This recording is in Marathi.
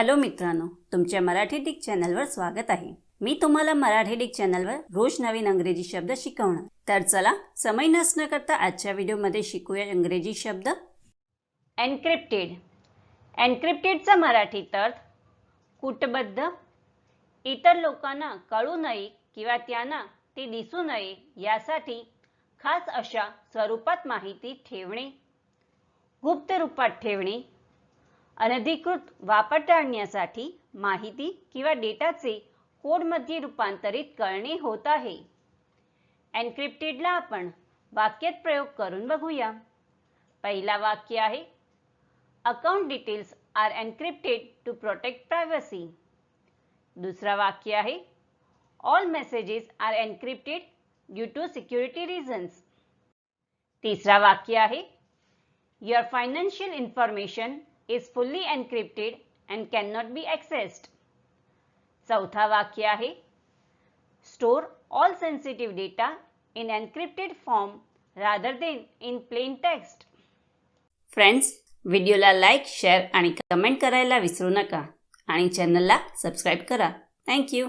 हॅलो मित्रांनो तुमच्या मराठी डिक चॅनलवर स्वागत आहे. मी तुम्हाला मराठी डिक चॅनलवर रोज नवीन अंग्रेजी शब्द शिकवणार. तर चला समय नसणं करता आजच्या व्हिडिओमध्ये शिकूया इंग्रजी शब्द. एन्क्रिप्टेड एन्क्रिप्टेडचा मराठीत अर्थ कूटबद्ध. इतर लोकांना कळू नये किंवा त्यांना ते दिसू नये यासाठी खास अशा स्वरूपात माहिती ठेवणे गुप्त रूपात ठेवणे अनधिकृत वापर टाळण्यासाठी माहिती किंवा डेटाचे कोडमध्ये रूपांतरित करणे होत आहे. एन्क्रिप्टेडला आपण वाक्यात प्रयोग करून बघूया. पहिला वाक्य आहे account details are encrypted to protect privacy दुसरा वाक्य आहे all messages are encrypted due to security reasons तिसरा वाक्य आहे your financial information is fully encrypted and can not be accessed चौथा वाक्य आहे store all sensitive data in encrypted form rather than in plain text friends व्हिडियुल आहे लाईक शेअर आणि कमेंट करायला विसरू नका. आणि चॅनलला सब्स्क्राइब करा. थँक्यू